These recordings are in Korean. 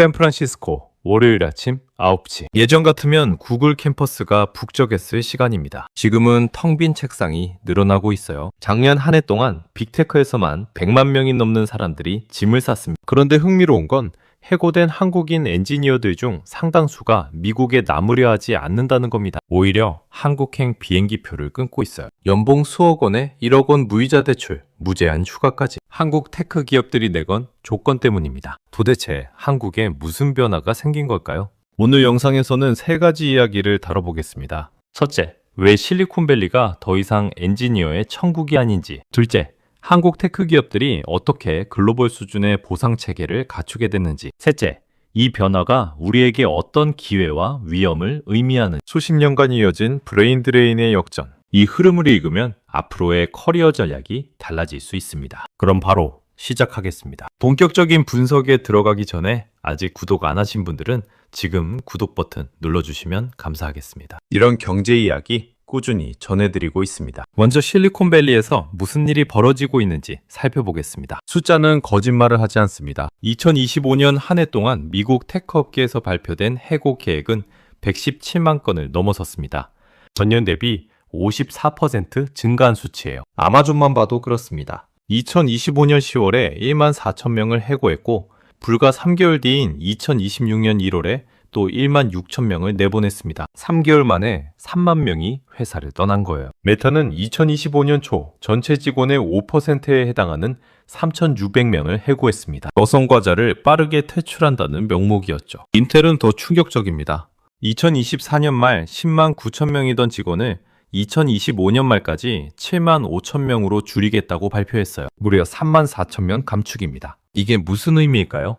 샌프란시스코 월요일 아침 9시. 예전 같으면 구글 캠퍼스가 북적였을 시간입니다. 지금은 텅 빈 책상이 늘어나고 있어요. 작년 한 해 동안 빅테크에서만 100만 명이 넘는 사람들이 짐을 쌌습니다. 그런데 흥미로운 건 해고된 한국인 엔지니어들 중 상당수가 미국에 남으려 하지 않는다는 겁니다. 오히려 한국행 비행기표를 끊고 있어요. 연봉 수억 원에 1억 원 무이자 대출, 무제한 휴가까지. 한국 테크 기업들이 내건 조건 때문입니다. 도대체 한국에 무슨 변화가 생긴 걸까요? 오늘 영상에서는 세 가지 이야기를 다뤄보겠습니다. 첫째, 왜 실리콘밸리가 더 이상 엔지니어의 천국이 아닌지. 둘째, 한국 테크 기업들이 어떻게 글로벌 수준의 보상 체계를 갖추게 됐는지. 셋째, 이 변화가 우리에게 어떤 기회와 위험을 의미하는 수십 년간 이어진 브레인 드레인의 역전. 이 흐름을 읽으면 앞으로의 커리어 전략이 달라질 수 있습니다. 그럼 바로 시작하겠습니다. 본격적인 분석에 들어가기 전에 아직 구독 안 하신 분들은 지금 구독 버튼 눌러주시면 감사하겠습니다. 이런 경제 이야기 꾸준히 전해드리고 있습니다. 먼저 실리콘밸리에서 무슨 일이 벌어지고 있는지 살펴보겠습니다. 숫자는 거짓말을 하지 않습니다. 2025년 한 해 동안 미국 테크 업계에서 발표된 해고 계획은 117만 건을 넘어섰습니다. 전년 대비 54% 증가한 수치예요. 아마존만 봐도 그렇습니다. 2025년 10월에 1만 4천 명을 해고했고 불과 3개월 뒤인 2026년 1월에 또 1만 6천 명을 내보냈습니다. 3개월 만에 3만 명이 회사를 떠난 거예요. 메타는 2025년 초 전체 직원의 5%에 해당하는 3,600명을 해고했습니다. 여성 과자를 빠르게 퇴출한다는 명목이었죠. 인텔은 더 충격적입니다. 2024년 말 10만 9천 명이던 직원을 2025년 말까지 7만 5천 명으로 줄이겠다고 발표했어요. 무려 3만 4천 명 감축입니다. 이게 무슨 의미일까요?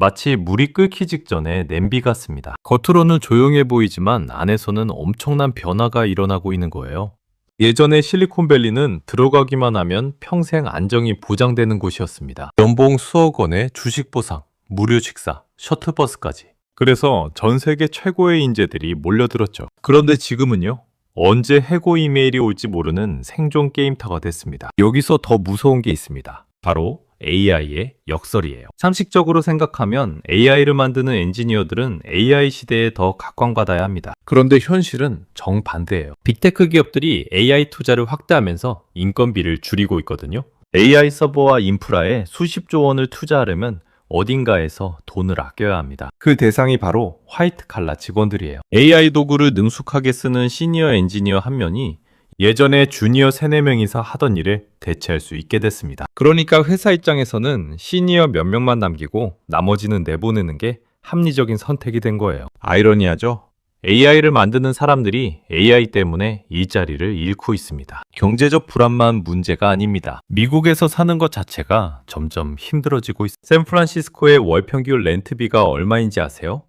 마치 물이 끓기 직전에 냄비 같습니다. 겉으로는 조용해 보이지만 안에서는 엄청난 변화가 일어나고 있는 거예요. 예전에 실리콘밸리는 들어가기만 하면 평생 안정이 보장되는 곳이었습니다. 연봉 수억 원의 주식 보상, 무료 식사, 셔틀버스까지. 그래서 전 세계 최고의 인재들이 몰려들었죠. 그런데 지금은요? 언제 해고 이메일이 올지 모르는 생존 게임터가 됐습니다. 여기서 더 무서운 게 있습니다. 바로 AI의 역설이에요. 상식적으로 생각하면 AI를 만드는 엔지니어들은 AI 시대에 더 각광받아야 합니다. 그런데 현실은 정반대예요. 빅테크 기업들이 AI 투자를 확대하면서 인건비를 줄이고 있거든요. AI 서버와 인프라에 수십조 원을 투자하려면 어딘가에서 돈을 아껴야 합니다. 그 대상이 바로 화이트 칼라 직원들이에요. AI 도구를 능숙하게 쓰는 시니어 엔지니어 한 명이 예전에 주니어 3, 4명이서 하던 일을 대체할 수 있게 됐습니다. 그러니까 회사 입장에서는 시니어 몇 명만 남기고 나머지는 내보내는 게 합리적인 선택이 된 거예요. 아이러니하죠? AI를 만드는 사람들이 AI 때문에 일자리를 잃고 있습니다. 경제적 불안만 문제가 아닙니다. 미국에서 사는 것 자체가 점점 힘들어지고 있습니다. 샌프란시스코의 월 평균 렌트비가 얼마인지 아세요?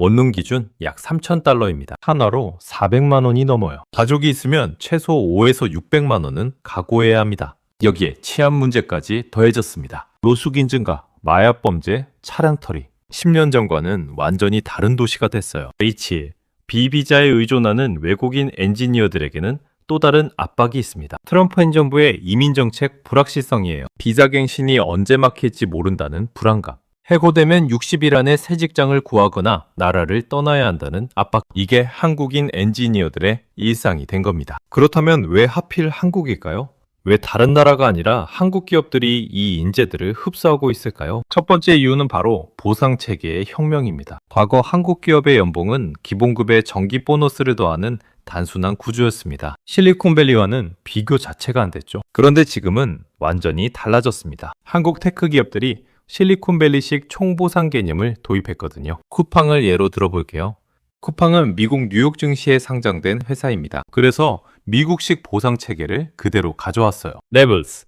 원룸 기준 약 3,000달러입니다. 한화로 400만 원이 넘어요. 가족이 있으면 최소 5에서 600만 원은 각오해야 합니다. 여기에 치안 문제까지 더해졌습니다. 노숙인 증가, 마약 범죄, 차량 털이. 10년 전과는 완전히 다른 도시가 됐어요. H, 비비자에 의존하는 외국인 엔지니어들에게는 또 다른 압박이 있습니다. 트럼프 행정부의 이민 정책 불확실성이에요. 비자 갱신이 언제 막힐지 모른다는 불안감. 해고되면 60일 안에 새 직장을 구하거나 나라를 떠나야 한다는 압박. 이게 한국인 엔지니어들의 일상이 된 겁니다. 그렇다면 왜 하필 한국일까요? 왜 다른 나라가 아니라 한국 기업들이 이 인재들을 흡수하고 있을까요? 첫 번째 이유는 바로 보상 체계의 혁명입니다. 과거 한국 기업의 연봉은 기본급의 정기 보너스를 더하는 단순한 구조였습니다. 실리콘밸리와는 비교 자체가 안 됐죠. 그런데 지금은 완전히 달라졌습니다. 한국 테크 기업들이 실리콘밸리식 총보상 개념을 도입했거든요. 쿠팡을 예로 들어볼게요. 쿠팡은 미국 뉴욕 증시에 상장된 회사입니다. 그래서 미국식 보상 체계를 그대로 가져왔어요. 레벨스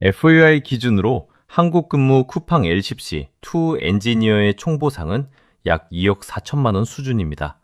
FUI 기준으로 한국 근무 쿠팡 L10C 투 엔지니어의 총보상은 약 2억 4천만 원 수준입니다.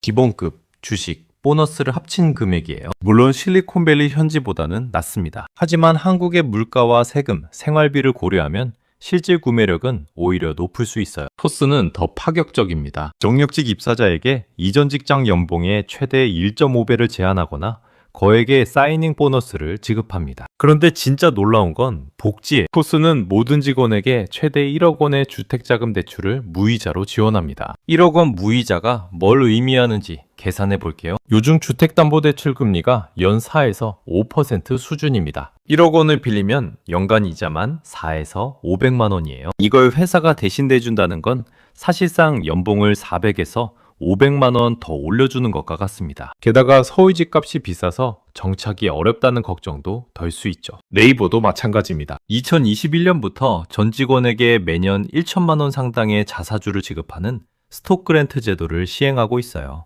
기본급, 주식, 보너스를 합친 금액이에요. 물론 실리콘밸리 현지보다는 낮습니다. 하지만 한국의 물가와 세금, 생활비를 고려하면 실질 구매력은 오히려 높을 수 있어요. 토스는 더 파격적입니다. 정력직 입사자에게 이전 직장 연봉의 최대 1.5배를 제한하거나 거액의 사이닝 보너스를 지급합니다. 그런데 진짜 놀라운 건 복지에 코스는 모든 직원에게 최대 1억 원의 주택자금 대출을 무이자로 지원합니다. 1억 원 무이자가 뭘 의미하는지 계산해 볼게요. 요즘 주택담보대출 금리가 연 4에서 5% 수준입니다. 1억 원을 빌리면 연간 이자만 4에서 500만 원이에요. 이걸 회사가 대신 내준다는 건 사실상 연봉을 400에서 500만 원 더 올려주는 것과 같습니다. 게다가 서울 집 값이 비싸서 정착이 어렵다는 걱정도 덜 수 있죠. 네이버도 마찬가지입니다. 2021년부터 전 직원에게 매년 1천만 원 상당의 자사주를 지급하는 스톡 그랜트 제도를 시행하고 있어요.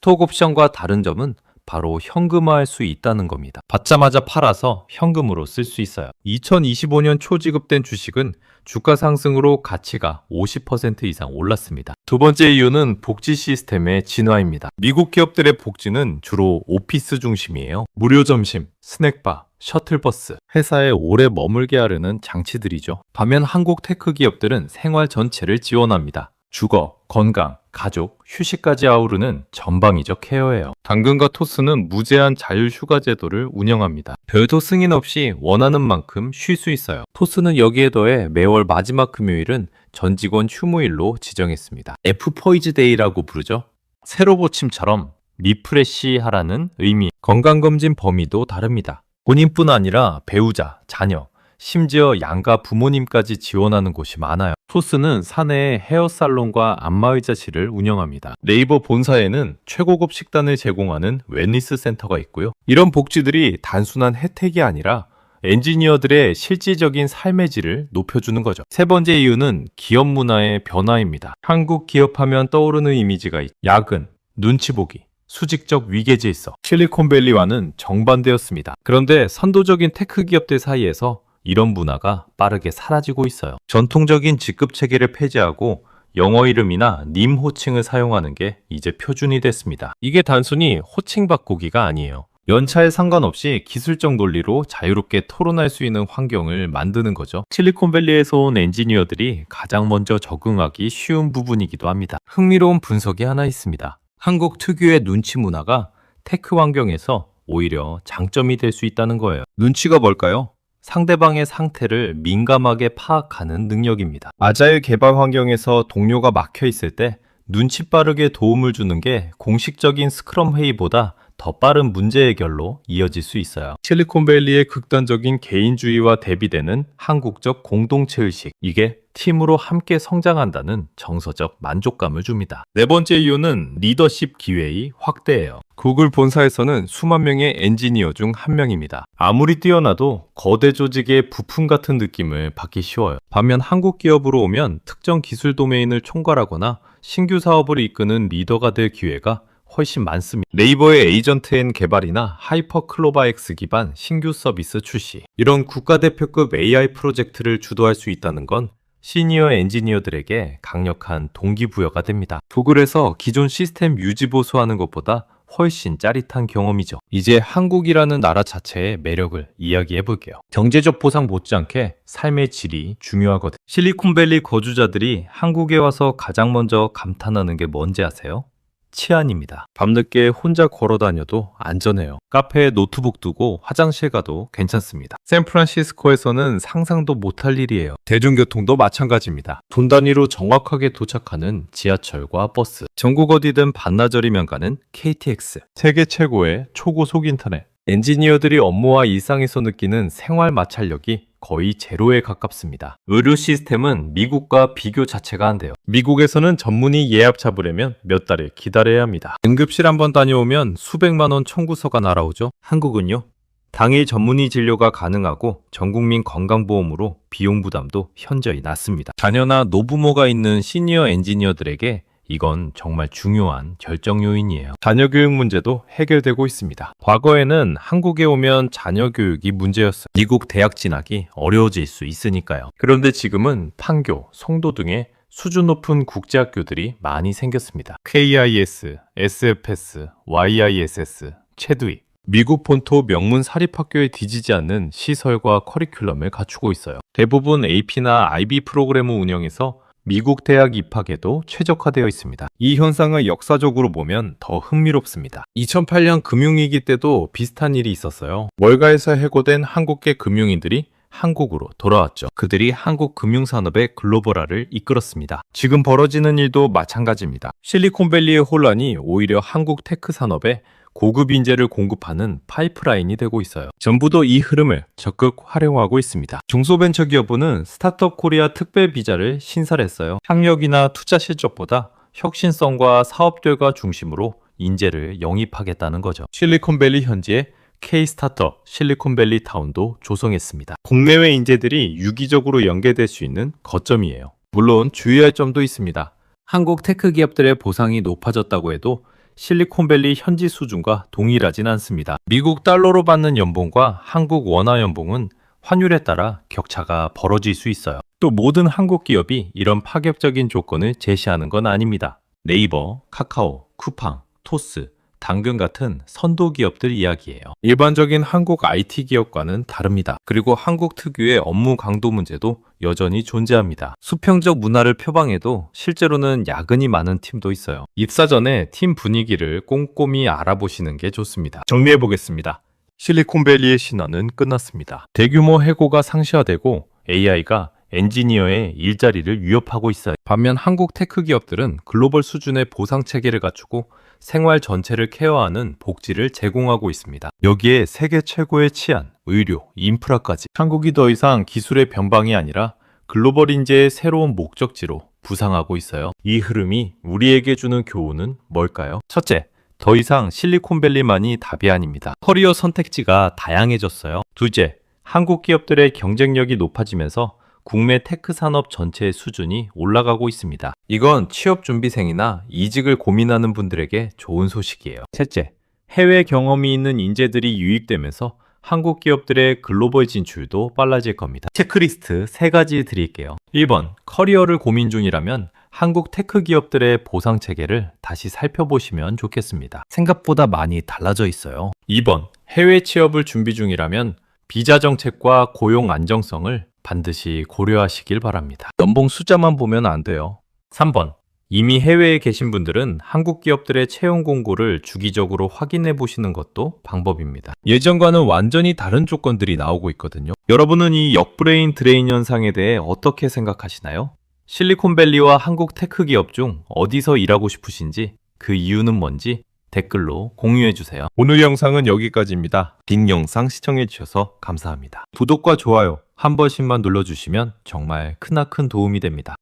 스톡 옵션과 다른 점은 바로 현금화할 수 있다는 겁니다. 받자마자 팔아서 현금으로 쓸 수 있어요. 2025년 초 지급된 주식은 주가 상승으로 가치가 50% 이상 올랐습니다. 두 번째 이유는 복지 시스템의 진화입니다. 미국 기업들의 복지는 주로 오피스 중심이에요. 무료 점심, 스낵바, 셔틀버스, 회사에 오래 머물게 하려는 장치들이죠. 반면 한국 테크 기업들은 생활 전체를 지원합니다. 주거, 건강, 가족, 휴식까지 아우르는 전방위적 케어예요. 당근과 토스는 무제한 자율 휴가 제도를 운영합니다. 별도 승인 없이 원하는 만큼 쉴 수 있어요. 토스는 여기에 더해 매월 마지막 금요일은 전 직원 휴무일로 지정했습니다. F 포이즈 데이라고 부르죠. 세로 보침처럼 리프레시 하라는 의미. 건강검진 범위도 다릅니다. 본인뿐 아니라 배우자, 자녀, 심지어 양가 부모님까지 지원하는 곳이 많아요. 토스는 사내에 헤어살론과 안마의자실을 운영합니다. 네이버 본사에는 최고급 식단을 제공하는 웰니스 센터가 있고요. 이런 복지들이 단순한 혜택이 아니라 엔지니어들의 실질적인 삶의 질을 높여주는 거죠. 세 번째 이유는 기업 문화의 변화입니다. 한국 기업하면 떠오르는 이미지가 있. 야근, 눈치 보기, 수직적 위계질서, 실리콘밸리와는 정반대였습니다. 그런데 선도적인 테크 기업들 사이에서 이런 문화가 빠르게 사라지고 있어요. 전통적인 직급 체계를 폐지하고 영어 이름이나 님 호칭을 사용하는 게 이제 표준이 됐습니다. 이게 단순히 호칭 바꾸기가 아니에요. 연차에 상관없이 기술적 논리로 자유롭게 토론할 수 있는 환경을 만드는 거죠. 실리콘밸리에서 온 엔지니어들이 가장 먼저 적응하기 쉬운 부분이기도 합니다. 흥미로운 분석이 하나 있습니다. 한국 특유의 눈치 문화가 테크 환경에서 오히려 장점이 될 수 있다는 거예요. 눈치가 뭘까요? 상대방의 상태를 민감하게 파악하는 능력입니다. 아자일 개발 환경에서 동료가 막혀 있을 때 눈치 빠르게 도움을 주는 게 공식적인 스크럼 회의보다 더 빠른 문제 해결로 이어질 수 있어요. 실리콘밸리의 극단적인 개인주의와 대비되는 한국적 공동체 의식. 이게 팀으로 함께 성장한다는 정서적 만족감을 줍니다. 네 번째 이유는 리더십 기회의 확대예요. 구글 본사에서는 수만 명의 엔지니어 중 한 명입니다. 아무리 뛰어나도 거대 조직의 부품 같은 느낌을 받기 쉬워요. 반면 한국 기업으로 오면 특정 기술 도메인을 총괄하거나 신규 사업을 이끄는 리더가 될 기회가 훨씬 많습니다. 네이버의 에이전트엔 개발이나 하이퍼 클로바엑스 기반 신규 서비스 출시. 이런 국가대표급 AI 프로젝트를 주도할 수 있다는 건 시니어 엔지니어들에게 강력한 동기부여가 됩니다. 구글에서 기존 시스템 유지 보수하는 것보다 훨씬 짜릿한 경험이죠. 이제 한국이라는 나라 자체의 매력을 이야기해 볼게요. 경제적 보상 못지않게 삶의 질이 중요하거든. 실리콘밸리 거주자들이 한국에 와서 가장 먼저 감탄하는 게 뭔지 아세요? 치안입니다. 밤늦게 혼자 걸어 다녀도 안전해요. 카페에 노트북 두고 화장실 가도 괜찮습니다. 샌프란시스코에서는 상상도 못할 일이에요. 대중교통도 마찬가지입니다. 돈 단위로 정확하게 도착하는 지하철과 버스. 전국 어디든 반나절이면 가는 KTX. 세계 최고의 초고속 인터넷. 엔지니어들이 업무와 일상에서 느끼는 생활 마찰력이 거의 제로에 가깝습니다. 의료 시스템은 미국과 비교 자체가 안 돼요. 미국에서는 전문의 예약 잡으려면 몇 달을 기다려야 합니다. 응급실 한번 다녀오면 수백만 원 청구서가 날아오죠. 한국은요? 당일 전문의 진료가 가능하고 전국민 건강보험으로 비용 부담도 현저히 낮습니다. 자녀나 노부모가 있는 시니어 엔지니어들에게 이건 정말 중요한 결정 요인이에요. 자녀 교육 문제도 해결되고 있습니다. 과거에는 한국에 오면 자녀 교육이 문제였어요. 미국 대학 진학이 어려워질 수 있으니까요. 그런데 지금은 판교, 송도 등의 수준 높은 국제학교들이 많이 생겼습니다. KIS, SFS, YISS, 체두익. 미국 본토 명문 사립학교에 뒤지지 않는 시설과 커리큘럼을 갖추고 있어요. 대부분 AP나 IB 프로그램을 운영해서 미국 대학 입학에도 최적화되어 있습니다. 이 현상을 역사적으로 보면 더 흥미롭습니다. 2008년 금융위기 때도 비슷한 일이 있었어요. 월가에서 해고된 한국계 금융인들이 한국으로 돌아왔죠. 그들이 한국 금융산업의 글로벌화를 이끌었습니다. 지금 벌어지는 일도 마찬가지입니다. 실리콘밸리의 혼란이 오히려 한국 테크 산업에 고급 인재를 공급하는 파이프라인이 되고 있어요. 정부도 이 흐름을 적극 활용하고 있습니다. 중소벤처기업부는 스타트업 코리아 특별 비자를 신설했어요. 학력이나 투자 실적보다 혁신성과 사업 결과 중심으로 인재를 영입하겠다는 거죠. 실리콘밸리 현지에 K 스타트업 실리콘밸리 타운도 조성했습니다. 국내외 인재들이 유기적으로 연계될 수 있는 거점이에요. 물론 주의할 점도 있습니다. 한국 테크 기업들의 보상이 높아졌다고 해도 실리콘밸리 현지 수준과 동일하진 않습니다. 미국 달러로 받는 연봉과 한국 원화 연봉은 환율에 따라 격차가 벌어질 수 있어요. 또 모든 한국 기업이 이런 파격적인 조건을 제시하는 건 아닙니다. 네이버, 카카오, 쿠팡, 토스, 당근 같은 선도 기업들 이야기예요. 일반적인 한국 IT 기업과는 다릅니다. 그리고 한국 특유의 업무 강도 문제도 여전히 존재합니다. 수평적 문화를 표방해도 실제로는 야근이 많은 팀도 있어요. 입사 전에 팀 분위기를 꼼꼼히 알아보시는 게 좋습니다. 정리해 보겠습니다. 실리콘밸리의 신화는 끝났습니다. 대규모 해고가 상시화되고 AI가 엔지니어의 일자리를 위협하고 있어요. 반면 한국 테크 기업들은 글로벌 수준의 보상 체계를 갖추고 생활 전체를 케어하는 복지를 제공하고 있습니다. 여기에 세계 최고의 치안, 의료, 인프라까지 한국이 더 이상 기술의 변방이 아니라 글로벌 인재의 새로운 목적지로 부상하고 있어요. 이 흐름이 우리에게 주는 교훈은 뭘까요? 첫째, 더 이상 실리콘밸리만이 답이 아닙니다. 커리어 선택지가 다양해졌어요. 둘째, 한국 기업들의 경쟁력이 높아지면서 국내 테크 산업 전체의 수준이 올라가고 있습니다. 이건 취업 준비생이나 이직을 고민하는 분들에게 좋은 소식이에요. 셋째, 해외 경험이 있는 인재들이 유입되면서 한국 기업들의 글로벌 진출도 빨라질 겁니다. 체크리스트 3가지 드릴게요. 1번, 커리어를 고민 중이라면 한국 테크 기업들의 보상 체계를 다시 살펴보시면 좋겠습니다. 생각보다 많이 달라져 있어요. 2번, 해외 취업을 준비 중이라면 비자 정책과 고용 안정성을 반드시 고려하시길 바랍니다. 연봉 숫자만 보면 안 돼요. 3번. 이미 해외에 계신 분들은 한국 기업들의 채용 공고를 주기적으로 확인해 보시는 것도 방법입니다. 예전과는 완전히 다른 조건들이 나오고 있거든요. 여러분은 이 역브레인 드레인 현상에 대해 어떻게 생각하시나요? 실리콘밸리와 한국 테크 기업 중 어디서 일하고 싶으신지 그 이유는 뭔지 댓글로 공유해 주세요. 오늘 영상은 여기까지입니다. 긴 영상 시청해 주셔서 감사합니다. 구독과 좋아요 한 번씩만 눌러주시면 정말 크나큰 도움이 됩니다.